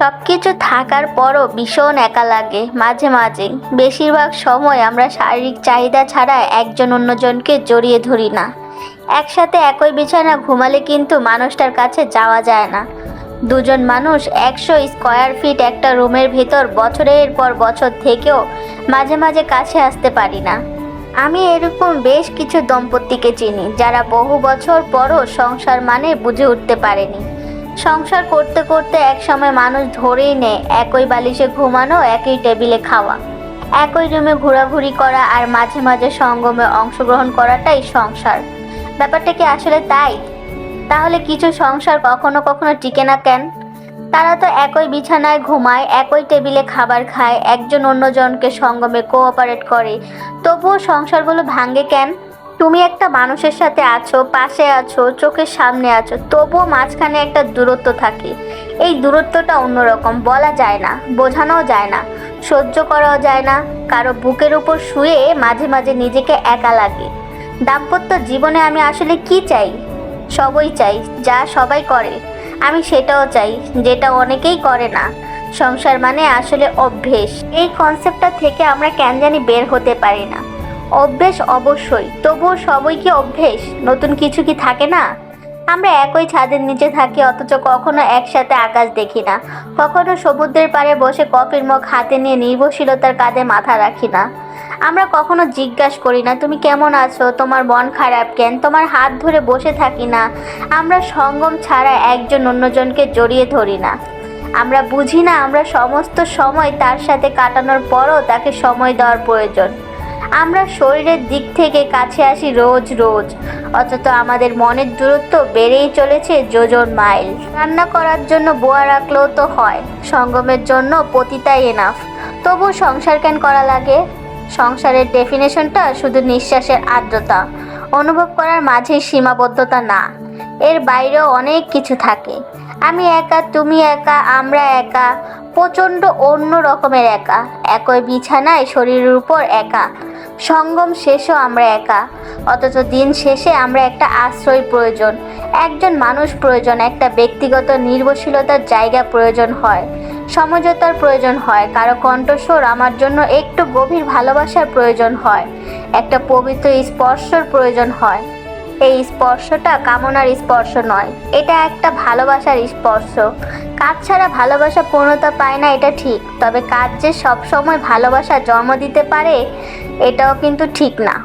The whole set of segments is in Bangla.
সব কিছু থাকার পরও ভীষণ একা লাগে, মাঝে মাঝে। বেশিরভাগ সময় আমরা শারীরিক চাহিদা ছাড়া একজন অন্যজনকে জড়িয়ে ধরি না। একসাথে একই বিছানা ঘুমালে কিন্তু মানুষটার কাছে যাওয়া যায় না। দুজন মানুষ একশো স্কোয়ার ফিট একটা রুমের ভেতর বছরের পর বছর থেকেও মাঝে মাঝে কাছে আসতে পারি না। আমি এরকম বেশ কিছু দম্পতিকে চিনি, যারা বহু বছর পরও সংসার মানে বুঝে উঠতে পারেনি। সংসার করতে করতে একসময় মানুষ ধরেই নেয়, একই বালিশে ঘুমানো, একই টেবিলে খাওয়া। একই রুমে ঘোরাঘুরি করা আর মাঝে মাঝে সঙ্গমে অংশগ্রহণ করাটাই সংসার। ব্যাপারটা কি আসলে তাই? তাহলে কিছু সংসার কখনো কখনো টিকে না কেন? তারা তো একই বিছানায় ঘুমায়, একই টেবিলে খাবার খায়, একজন অন্যজনকে সঙ্গমে কোঅপারেট করে। তবুও সংসারগুলো ভাঙ্গে কেন? তুমি একটা মানুষের সাথে আছো, পাশে আছো, চোখের সামনে আছো, তবুও মাঝখানে একটা দূরত্ব থাকে। এই দূরত্বটা অন্যরকম, বলা যায় না, বোঝানোও যায় না, সহ্য করাও যায় না, কারও বুকের উপর শুয়ে মাঝে মাঝে নিজেকে একা লাগে। দাম্পত্য জীবনে আমি আসলে কি চাই? সবই চাই, যা সবাই করে। আমি সেটাও চাই, যেটা অনেকেই করে না। সংসার মানে আসলে অভ্যেস। এই কনসেপ্টটা থেকে আমরা কেন জানি বের হতে পারি না। অভ্যেস অবশ্যই, তবুও সবই কি অভ্যেস? নতুন কিছু কি থাকে না? আমরা একই ছাদের নিচে থাকি, অথচ কখনো একসাথে আকাশ দেখি না। কখনো সমুদ্রের পাড়ে বসে কফির মগ হাতে নিয়ে নির্ভরশীলতার কাঁধে মাথা রাখি না। আমরা কখনো জিজ্ঞাসা করি না, তুমি কেমন আছো? তোমার মন খারাপ কেন? তোমার হাত ধরে বসে থাকি না। আমরা সঙ্গম ছাড়া একজন অন্যজনকে জড়িয়ে ধরি না। আমরা বুঝি না, আমরা সমস্ত সময় তার সাথে কাটানোর পরও তাকে সময় দেওয়ার প্রয়োজন। আমরা শরীরের দিক থেকে কাছে আসি রোজ রোজ। অথচ আমাদের মনের দূরত্ব বেড়েই চলেছে যোজন মাইল। রান্না করার জন্য বোয়া রাখলেও তো হয়। সঙ্গমের জন্য পতিতাই এনাফ তবু সংসার কেন করা লাগে? সংসারের ডেফিনেশনটা শুধু নিঃশ্বাসের আর্দ্রতা। অনুভব করার মাঝে সীমাবদ্ধতা না। এর বাইরেও অনেক কিছু থাকে। আমি একা, তুমি একা, আমরা একা, প্রচণ্ড অন্য রকমের একা। একই বিছানায় শরীরের উপর একা। সঙ্গম শেষও আমরা একা। অথচ দিন শেষে আমরা একটা আশ্রয় প্রয়োজন। একজন মানুষ প্রয়োজন, একটা ব্যক্তিগত নির্ভরশীলতার জায়গা প্রয়োজন হয়। সমঝোতার প্রয়োজন হয়, কারও কণ্ঠস্বর আমার জন্য একটু গভীর ভালোবাসার প্রয়োজন হয়। একটা পবিত্র স্পর্শর প্রয়োজন হয়। এই স্পর্শটা কামনার স্পর্শ নয়। এটা একটা ভালোবাসার স্পর্শ। কাজ ছাড়া ভালোবাসা পূর্ণতা পায় না, এটা ঠিক। তবে কাজ যে সবসময় ভালোবাসা জন্ম দিতে পারে, এটাও কিন্তু ঠিক না।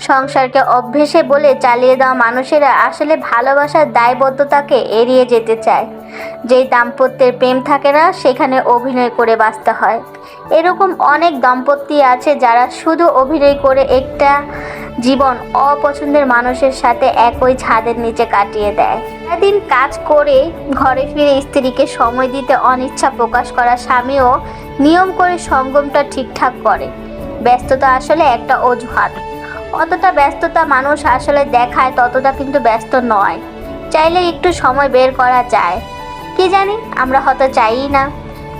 সংসারকে অভ্যেসে বলে চালিয়ে দেওয়া মানুষেরা আসলে ভালোবাসার দায়বদ্ধতাকে এড়িয়ে যেতে চায়। যেই দাম্পত্যের প্রেম থাকে না, সেখানে অভিনয় করে বাঁচতে হয়। এরকম অনেক দম্পতি আছে যারা শুধু অভিনয় করে একটা জীবন অপছন্দের মানুষের সাথে একই ছাদের নিচে কাটিয়ে দেয়। সারাদিন কাজ করে ঘরে ফিরে স্ত্রীকে সময় দিতে অনিচ্ছা প্রকাশ করা স্বামীও নিয়ম করে সঙ্গমটা ঠিকঠাক করে। ব্যস্ততা আসলে একটা অজুহাত। অতটা ব্যস্ততা মানুষ আসলে দেখায় ততটা কিন্তু ব্যস্ত নয়। চাইলে একটু সময় বের করা যায়। কি জানি, আমরা হয়তো চাইই না।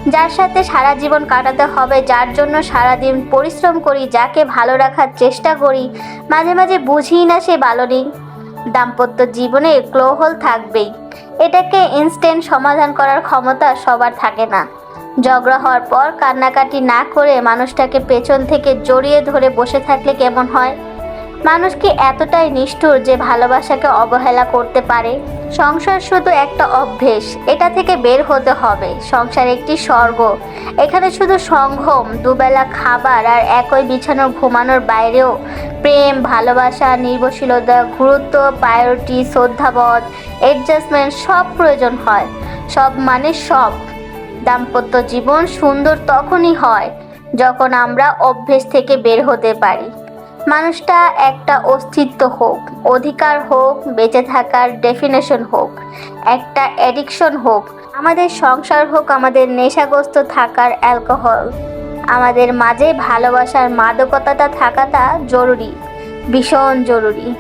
যার সাথে সারা জীবন কাটাতে হবে, যার জন্য সারাদিন পরিশ্রম করি, যাকে ভালো রাখার চেষ্টা করি, মাঝে মাঝে বুঝি না সে ভালো দাম্পত্য জীবনে ক্লোহল থাকবেই। এটাকে ইনস্ট্যান্ট সমাধান করার ক্ষমতা সবার থাকে না। ঝগড়া হওয়ার পর কান্নাকাটি না করে মানুষটাকে পেছন থেকে জড়িয়ে ধরে বসে থাকলে কেমন হয়? মানুষ কি এতটাই নিষ্ঠুর যে ভালোবাসাকে অবহেলা করতে পারে? সংসার শুধু একটা অভ্যেস, এটা থেকে বের হতে হবে। সংসার একটি স্বর্গ। এখানে শুধু সংঘম দুবেলা খাবার আর একই বিছানোর ঘুমানোর বাইরেও প্রেম, ভালোবাসা, নির্ভরশীলতা, গুরুত্ব প্রায়োরিটি শ্রদ্ধাবোধ অ্যাডজাস্টমেন্ট সব প্রয়োজন হয়। সব মানে সব। দাম্পত্য জীবন সুন্দর তখনই হয় যখন আমরা অভ্যেস থেকে বের হতে পারি। মানুষটা একটা অস্তিত্ব হোক, অধিকার হোক, বেঁচে থাকার ডেফিনেশন হোক, একটা অ্যাডিকশন হোক, আমাদের সংসার হোক, আমাদের নেশাগ্রস্ত থাকার অ্যালকোহল আমাদের মাঝে ভালোবাসার মাদকতাটা থাকাটা জরুরি, ভীষণ জরুরি।